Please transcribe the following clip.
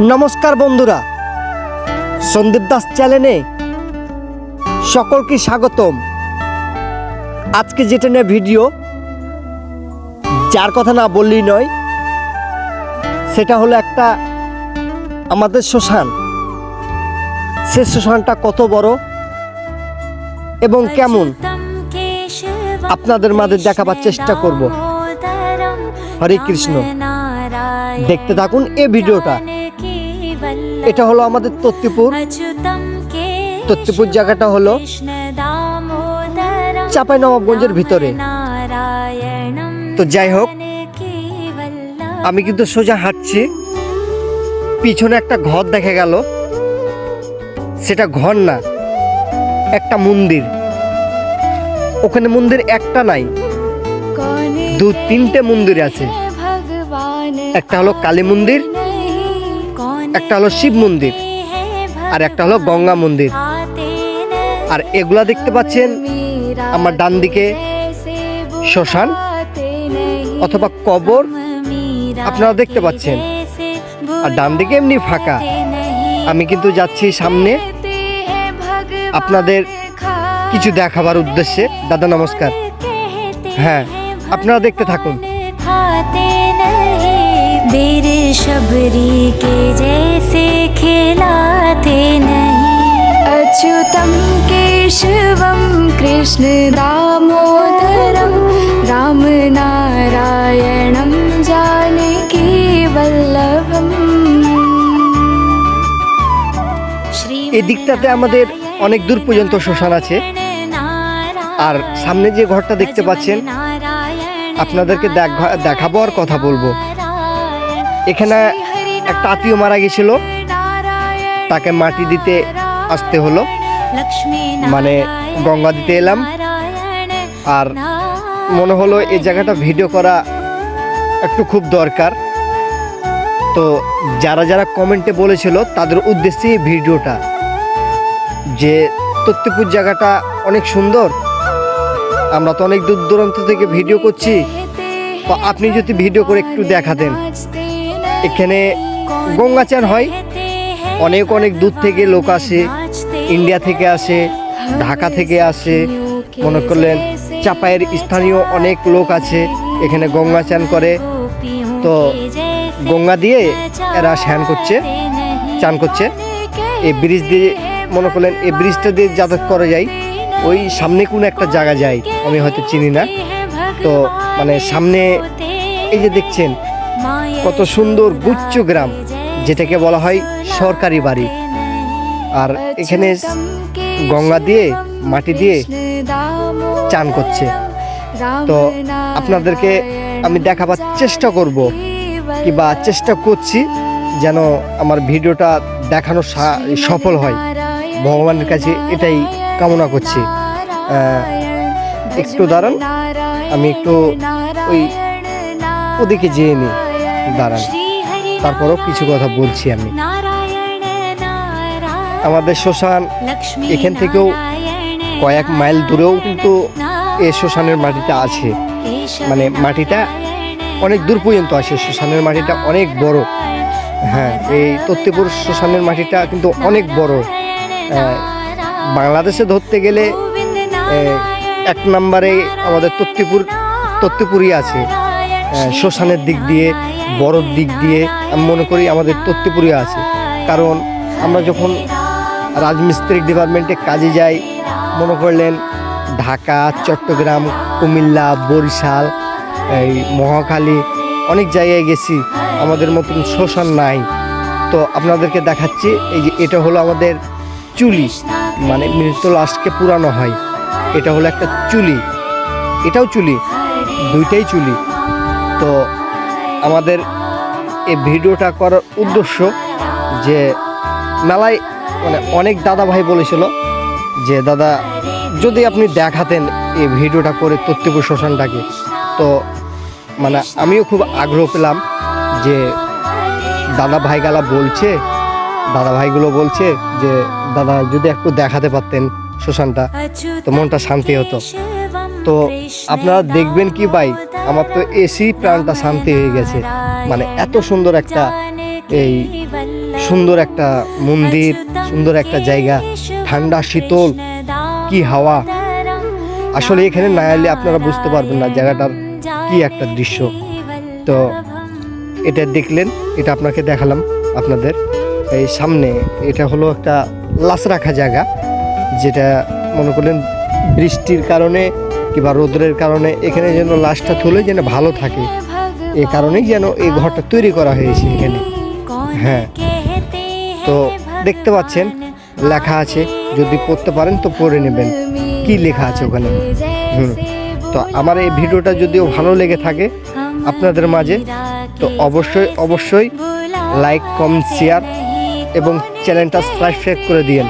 নমস্কার বন্ধুরা। সন্দীপ দাস চ্যানেলে সকলকে স্বাগতম। আজকে যেটা নিয়ে ভিডিও যার কথা না বললেই নয় সেটা হলো একটা আমাদের শ্মশান। সে শ্মশানটা কত বড় এবং কেমন? আপনাদের মাঝে দেখাবার চেষ্টা করব। হরে কৃষ্ণ। দেখতে থাকুন এ ভিডিওটা। এটা হলো আমাদের তত্তিপুর তত্তিপুর জায়গাটা হলো চাপাই নবাবগঞ্জের ভিতরে। তো যাই হোক, আমি কিন্তু সোজা হাঁটছি। পিছনে একটা ঘর দেখা গেল। সেটা ঘর না, একটা মন্দির। ওখানে মন্দির একটা নাই, দু তিনটে মন্দির আছে। একটা হলো কালী মন্দির একটা হলো শিব মন্দির, আর একটা হলো গঙ্গা মন্দির। আর এগুলা দেখতে পাচ্ছেন আমার ডান দিকে শ্মশান অথবা কবর, আপনারা দেখতে পাচ্ছেন। আর ডান দিকে এমনি ফাঁকা। আমি কিন্তু যাচ্ছি সামনে আপনাদের কিছু দেখাবার উদ্দেশ্যে। দাদা, নমস্কার। হ্যাঁ আপনারা দেখতে থাকুন। বেরে শবরী কে केशवं कृष्णदामोदरं रामनारायणं जानकीवल्लभम् এই দিকটাতে আমাদের অনেক দূর পর্যন্ত শ্মশান আছে আর সামনে যে ঘরটা দেখতে পাচ্ছেন আপনাদেরকে দেখ- দেখাবো আর কথা বলবো এখানে একটা আত্মীয় মারা গেছিল তাকে মাটি দিতে আসতে হলো মানে গঙ্গা দিতে এলাম। আর মনে হলো এই জায়গাটা ভিডিও করা একটু খুব দরকার। তো যারা যারা কমেন্টে বলেছিল তাদের উদ্দেশ্যে এই ভিডিওটা। যে তত্ত্বপুর জায়গাটা অনেক সুন্দর। আমরা তো অনেক দূর দূরান্ত থেকে ভিডিও করছি। তো আপনি যদি ভিডিও করে একটু দেখাতেন। এখানে গঙ্গা চান হয়। অনেক অনেক দূর থেকে লোক আসে। ইন্ডিয়া থেকে আসে, ঢাকা থেকে আসে, মনে করলেন চাপায়ের স্থানীয় অনেক লোক আছে, এখানে গঙ্গা চান করে। তো গঙ্গা দিয়ে এরা স্নান করছে, চান করছে। এই ব্রিজ দিয়ে, মনে করলেন এই ব্রিজটা দিয়ে যাতায়াত করা যায়। ওই সামনে কোনো একটা জায়গা যায়, আমি হয়তো চিনি না। তো মানে সামনে এই যে দেখছেন, কত সুন্দর গুচ্ছ গ্রাম, যেটাকে বলা হয় সরকারি বাড়ি। আর এখানে গঙ্গা দিয়ে, মাটি দিয়ে চান করছে। তো আপনাদেরকে আমি দেখাবার চেষ্টা করব, কিংবা চেষ্টা করছি যেন আমার ভিডিওটা দেখানো সফল হয়। ভগবানের কাছে এটাই কামনা করছি। একটু দাঁড়ান, আমি একটু ওই ওদিকে যেয়ে নিই দাঁড়ান। তারপরও কিছু কথা বলছি আমি। আমাদের শ্মশান এখান থেকেও কয়েক মাইল দূরেও কিন্তু এই শ্মশানের মাটিটা আছে। মানে মাটিটা অনেক দূর পর্যন্ত আসে শ্মশানের মাটিটা অনেক বড়। হ্যাঁ এই তত্ত্বপুর শ্মশানের মাটিটা কিন্তু অনেক বড়। বাংলাদেশে ধরতে গেলে এক নম্বরে আমাদের তত্ত্বপুর তত্ত্বপুরই আছে। শ্মশানের দিক দিয়ে বড়র দিক দিয়ে আমি মনে করি আমাদের তত্ত্বপুরী আছে। কারণ আমরা যখন রাজমিস্ত্রি ডিপার্টমেন্টে কাজে যাই। মনে করলেন ঢাকা, চট্টগ্রাম, কুমিল্লা, বরিশাল, এই মহাখালী অনেক জায়গায় গেছি। আমাদের মতন শ্মশান নাই। তো আপনাদেরকে দেখাচ্ছি, এই যে এটা হলো আমাদের চুলি। মানে মৃত লাশকে পুরানো হয়। এটা হলো একটা চুলি। এটাও চুলি, দুইটাই চুলি। তো আমাদের এই ভিডিওটা করার উদ্দেশ্য যে মেলায় মানে অনেক দাদা ভাই বলেছিল যে, দাদা, যদি আপনি দেখাতেন এই ভিডিওটা করে তত্ত্বপুর শ্মশানটাকে। তো মানে আমিও খুব আগ্রহ পেলাম যে, দাদা ভাইগালা বলছে, দাদা ভাইগুলো বলছে যে, দাদা, যদি একটু দেখাতে পারতেন শ্মশানটা, তো মনটা শান্তি হতো। তো আপনারা দেখবেন কি ভাই, আমার তো এসি প্রাণটা শান্তি হয়ে গেছে। মানে এত সুন্দর একটা এই সুন্দর একটা মন্দির, সুন্দর একটা জায়গা, ঠান্ডা, শীতল, কি হাওয়া। আসলে এখানে না এলে আপনারা বুঝতে পারবেন না জায়গাটার কি একটা দৃশ্য। তো এটা দেখলেন, এটা আপনাকে দেখালাম আপনাদের। এই সামনে এটা হলো একটা লাশ রাখা জায়গা, যেটা মনে করলেন বৃষ্টির কারণে কিংবা রোদ্রের কারণে এখানে যেন লাশটা তুলে যেন ভালো থাকে। এ কারণেই যেন এই ঘরটা তৈরি করা হয়েছে এখানে। হ্যাঁ। তো দেখতে পাচ্ছেন, লেখা আছে, যদি পড়তে পারেন তো পড়ে নেবেন। কি লেখা আছে ওখানে? হুম। তো আমার এই ভিডিওটা যদিও ভালো লেগে থাকে আপনাদের মাঝে, তো অবশ্যই অবশ্যই লাইক কমেন্ট শেয়ার এবং চ্যানেলটা সাবস্ক্রাইব করে দিয়েন।